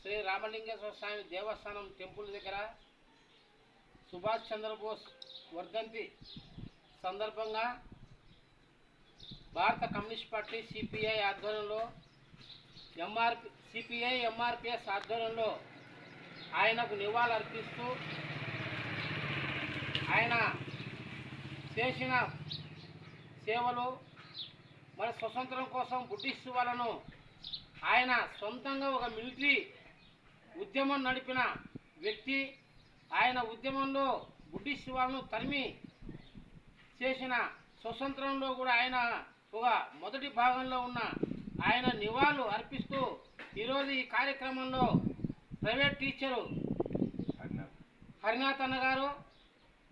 శ్రీ రామలింగేశ్వర స్వామి దేవస్థానం temple దగ్గర సుభాష్ చంద్రబోస్ వర్ధంతి సందర్భంగా భారత కమ్యూనిస్ట్ పార్టీ సిపిఐ ఆధ్వర్యంలో ఎంఆర్పి సిపిఐ ఎంఆర్పిఎస్ ఆధ్వర్యంలో ఆయనకు నివాళులర్పిస్తూ ఆయన చేసిన సేవలు మరి స్వతంత్రం కోసం బ్రిటిష్ వాళ్ళను ఆయన సొంతంగా ఒక మిలిటరీ ఉద్యమం నడిపిన వ్యక్తి ఆయన ఉద్యమంలో బ్రిటిష్ వాళ్ళను తరిమి చేసిన స్వతంత్రంలో కూడా ఆయన ఒక మొదటి భాగంలో ఉన్న ఆయన నివాళులు అర్పిస్తూ ఈరోజు ఈ కార్యక్రమంలో ప్రైవేట్ టీచరు హరినాథ్ అన్న గారు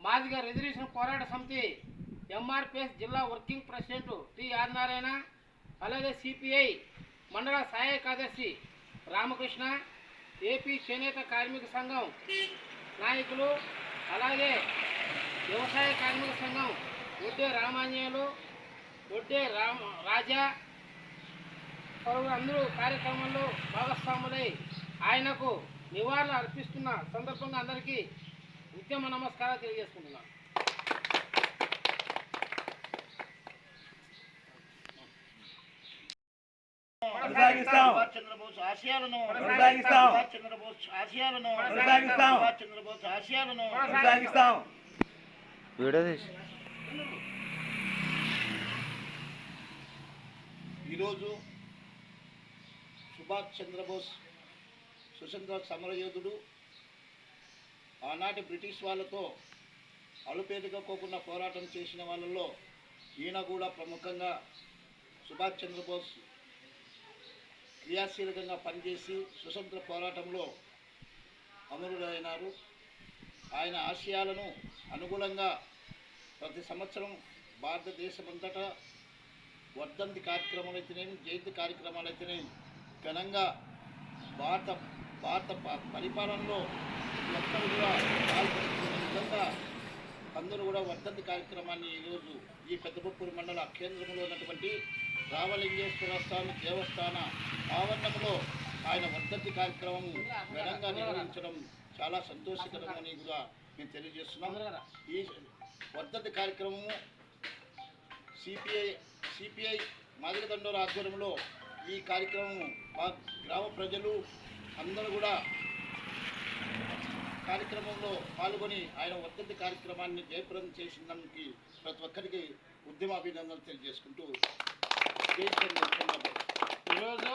మాదిగా రిజర్వేషన్ పోరాట సమితి ఎంఆర్పిఎస్ జిల్లా వర్కింగ్ ప్రెసిడెంట్ టి నారాయణ అలాగే సిపిఐ మండల సహాయ కార్యదర్శి రామకృష్ణ ఏపీ చేనేత కార్మిక సంఘం నాయకులు అలాగే వ్యవసాయ కార్మిక సంఘం ఒడ్డే రామాన్యాలు ఒడ్డే రామ రాజా పలువురు అందరూ కార్యక్రమంలో భాగస్వాములై ఆయనకు నివాళులు అర్పిస్తున్న సందర్భంగా అందరికీ ఉద్యమ నమస్కారాలు తెలియజేసుకుంటున్నాను. కొనసాగిస్తాం. చంద్రబోస్ ఆశయాలను కొనసాగిస్తాం. సుభాష్ చంద్రబోస్ ఆశయాలను కొనసాగిస్తాం. సుభాష్ చంద్రబోస్ ఆశయాలను కొనసాగిస్తాం వీడియో తీసి ఈరోజు సుభాష్ చంద్రబోస్ స్వతంత్ర సమరయోధుడు ఆనాటి బ్రిటిష్ వాళ్ళతో అలుపేరుకోకుండా పోరాటం చేసిన వాళ్ళలో ఈయన కూడా ప్రముఖంగా సుభాష్ చంద్రబోస్ క్రియాశీలకంగా పనిచేసి స్వతంత్ర పోరాటంలో అమరుడైనారు. ఆయన ఆశయాలను అనుగుణంగా ప్రతి సంవత్సరం భారతదేశమంతటా వర్ధంతి కార్యక్రమాలు అయితేనేమి జయంతి కార్యక్రమాలు అయితేనేమి ఘనంగా భారత భారత పరిపాలనలో ఎక్కడ కూడా పాల్పడుతున్న విధంగా అందరూ కూడా వర్ధంతి కార్యక్రమాన్ని ఈరోజు ఈ పెద్దపప్పూరు మండల కేంద్రంలో ఉన్నటువంటి రామలింగేశ్వర స్వామి దేవస్థాన ఆవరణంలో ఆయన వర్ధంతి కార్యక్రమం ఘనంగా నిర్వహించడం చాలా సంతోషకరమని కూడా మేము తెలియజేస్తున్నాం. ఈ వర్ధంతి కార్యక్రమము సిపిఐ సిపిఐ మాదిగదండోల ఆధ్వర్యంలో ఈ కార్యక్రమం మా గ్రామ ప్రజలు అందరూ కూడా కార్యక్రమంలో పాల్గొని ఆయన వర్ధంతి కార్యక్రమాన్ని జయప్రదం చేసినందుకు ప్రతి ఒక్కరికి ఉద్యమ అభినందనలు తెలియజేసుకుంటూ ఈరోజు